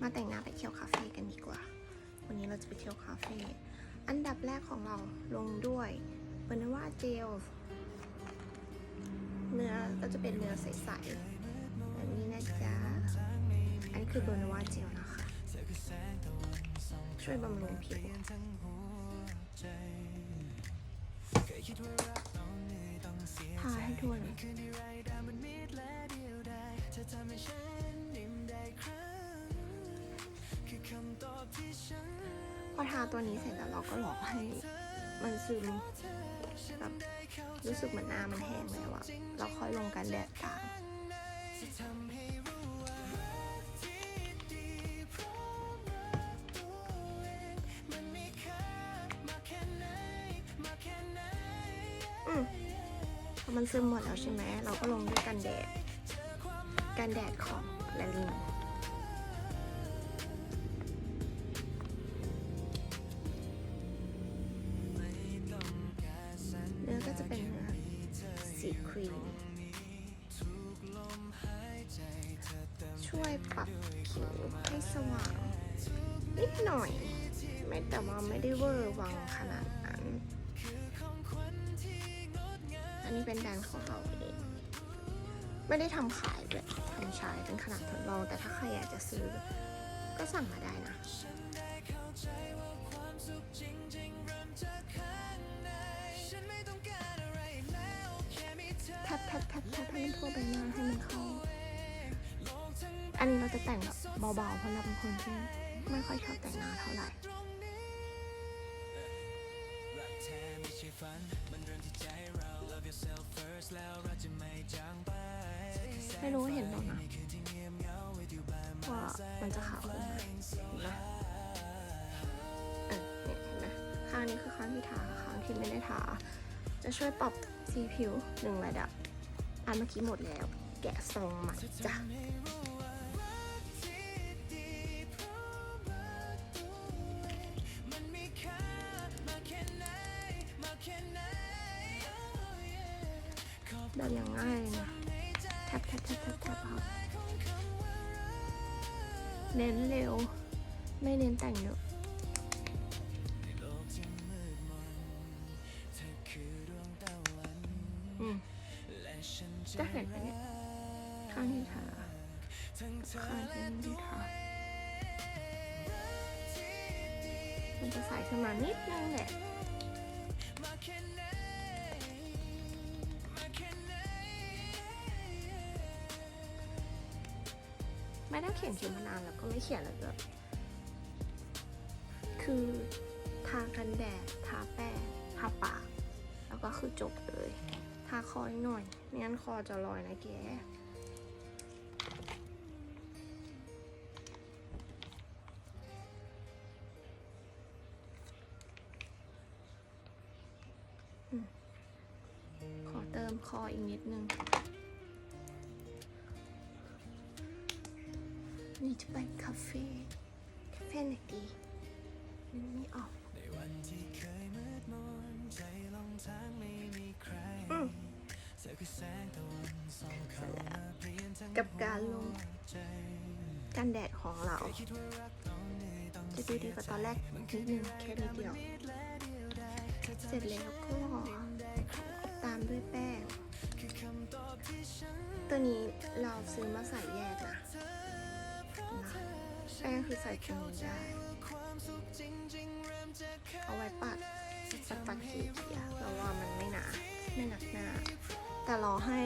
มาแต่งหน้าไปเที่ยวคาเฟ่กันดีกว่า วันนี้เราจะไปเที่ยวคาเฟ่ อันดับแรกของเราลงด้วยเบนว่าเจล เนื้อก็จะเป็นเนื้อใสๆแบบนี้นะจ๊ะ อันนี้คือเบร์นว่าเจลนะคะ ช่วยบำรุงผิวทาให้ทั่วเลย พอทาตัวนี้เสร็จแล้วเราก็รอให้มันซึมแบบรู้สึกเหมือนหน้ามันแห้งแล้วอะเราค่อยลงกันแดดตามอืมพอมันซึมหมดแล้วใช่ไหม เราก็ลงด้วยกันแดด กันแดดของลาลินีครีมช่วยปรับผิวให้สว่าง นิดหน่อย ไม่แต่ว่าไม่ได้เวอร์วังขนาดนั้น อันนี้เป็นแบรนด์ของเราเอง ไม่ได้ทำขายแบบทำใช้เป็นขนาดทดลอง แต่ถ้าใครอยากจะซื้อก็สั่งมาได้นะ แทบแทบแทบแทบให้มันทั่วใบหน้าให้มันเข้า อันนี้เราจะแต่งแบบเบาๆเพราะเราเป็นคนที่ไม่ค่อยชอบแต่งหน้าเท่าไหร่ไม่รู้เห็นหรอนะว่ามันจะขาวขึ้นไหมเห็นไหมเออเนี่ยเห็นไหมข้างนี้คือข้างที่ทาข้างที่ไม่ได้ทา จะช่วยปรับสีผิวหนึ่งระดับ อันเมื่อกี้หมดแล้ว แกะซองใหม่จ้ะแบบอย่างง่ายเลยนะแทบแทบแทบแทบแทบครับเน้นเร็ว ไม่เน้นแต่งเยอะ จะเห็นไหมเนี่ยข้างที่ทาข้างที่ทามันจะใสขึ้นมานิดนึงแหละไม่ได้เขียนคิวมานานแล้วก็ไม่เขียนแล้วด้วยคือทากันแดด ทาแป้ง ทาปาก แล้วก็คือจบเลย ทาคอนิดหน่อยไม่งั้นคอจะลอยนะแกขอเติมคออีกนิดนึง นี่จะไปคาเฟ่คาเฟ่ไหนดีนึกไม่ออกอืม เสร็จแล้วกับการลงกันแดดของเรา จะดูดีกว่าตอนแรกนิดนึงแค่นิดเดียว เสร็จแล้วก็ตามด้วยแป้ง ตัวนี้เราซื้อมาใส่แยกนะนะแป้งคือใส่ตรงนี้ได้ เอาไว้ปัด ปัดปัดขีดเขียเราว่ามันไม่หนาไม่หนักหน้า แต่รอให้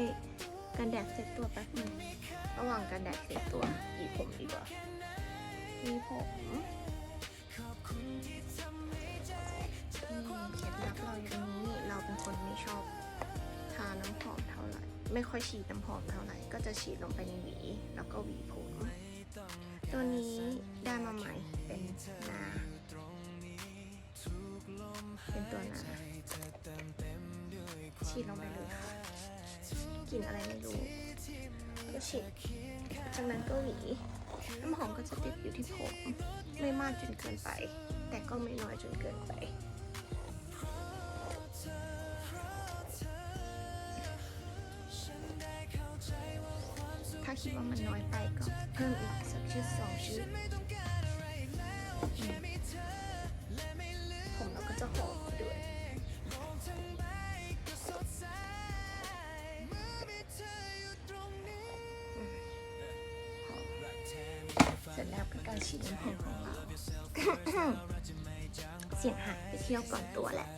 กันแดดเซ็ตตัวแป๊บหนึงระหว่างกันแดดเซ็ตตัวหวีผมดีกว่าหวีผมนี่เคล็ดลับเราอยู่ตรงนี้เราเป็นคนไม่ชอบทาน้ำหอมเท่าไหร่ ไม่ค่อยฉีดน้ำหอมเท่าไหร่ ก็จะฉีดลงไปในหวี แล้วก็หวีผม ตัวนี้ได้มาใหม่เป็นนา เป็นตัวนาฉีดลงไปเลยค่ะกลิ่นอะไรไม่รู้ก็ฉีดจากนั้นก็หวีน้ำหอมก็จะติดอยู่ที่ผมไม่มากจนเกินไป แต่ก็ไม่น้อยจนเกินไปถ้าคิดว่ามันน้อยไปก็เพิ่มอีกสักชุดสองชุดอืมผมเราก็ จะหอมด้วยเสร็จแล้วกับการฉีดน้ำหอมของเราเสียงหายไปเที่ยวก่อนตัวแหละ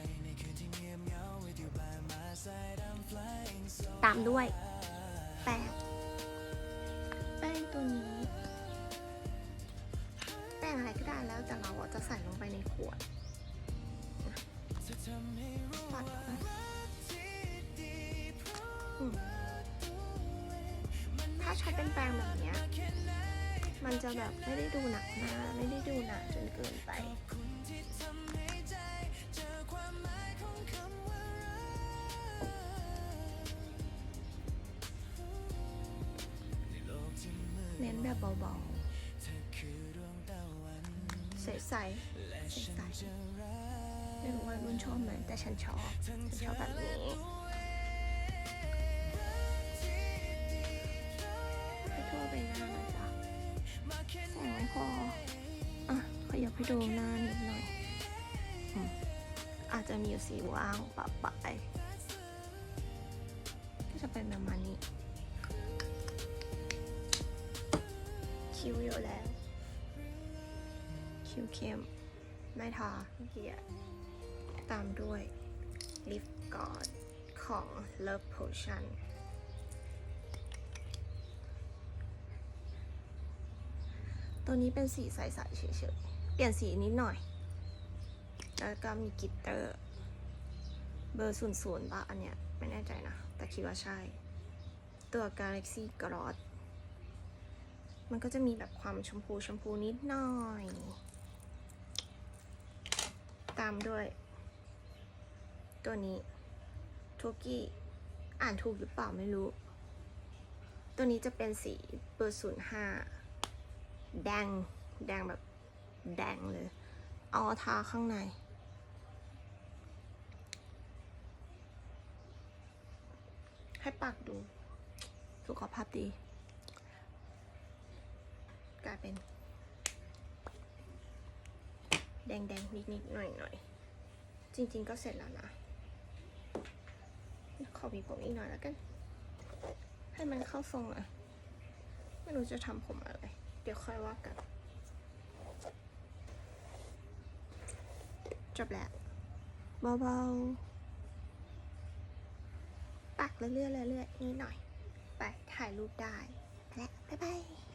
ตามด้วย แป้งแป้งตัวนี้ แป้งอะไรก็ได้แล้วแต่เราอะจะใส่ลงไปในขวดนะ ปัดไปอืมถ้าใช้เป็นแปรงแบบเนี้ย มันจะแบบไม่ได้ดูหนักมาไม่ได้ดูหนาจนเกินไปเน้นแบบเบาๆ ใสๆใสๆไม่รู้ว่ารุ่นชอบไหมแต่ฉันชอบ ฉันชอบแบบนี้ให้ทั่วไปหน้าเลยจ้ะแสงไม่พอ อะขยับให้ดูหน้านิดหน่อยอาจจะมีสีว่างปะปะไปก็จะเป็นประมาณนี้คิ้วเยอะแล้ว คิ้วเข้ม ไม่ทาเกียตามด้วย ลิปกอดของ Love Potion ตัวนี้เป็นสีใสๆเฉยๆ เปลี่ยนสีนิดหน่อย แล้วก็มีกิตเตอร์ เบอร์ศูนย์ศูนย์ป่ะ อันเนี้ย ไม่แน่ใจนะ แต่คิดว่าใช่ ตัว Galaxy Gloss มันก็จะมีแบบความชมพูชมพูนิดหน่อย ตามด้วย ตัวนี้ทูกี้อ่านถูกหรือเปล่าไม่รู้ ตัวนี้จะเป็นสีเบอร์ศูนย์ห้าแดง แดงแบบแดงเลย เอาทาข้างใน ให้ปากดู สุขภาพดี กลายเป็น แดงแดงนิดๆ หน่อยๆ จริงๆ ก็เสร็จแล้วนะ ขอมีผมอีกหน่อยแล้วกัน ให้มันเข้าทรงอะ ไม่รู้จะทำผมอะไร เดี๋ยวค่อยว่ากัน จบแล้ว เบาๆ ปักเรื่อยๆเรื่อยๆนิดหน่อย ไปถ่ายรูปได้ไปแล้วบ๊ายบาย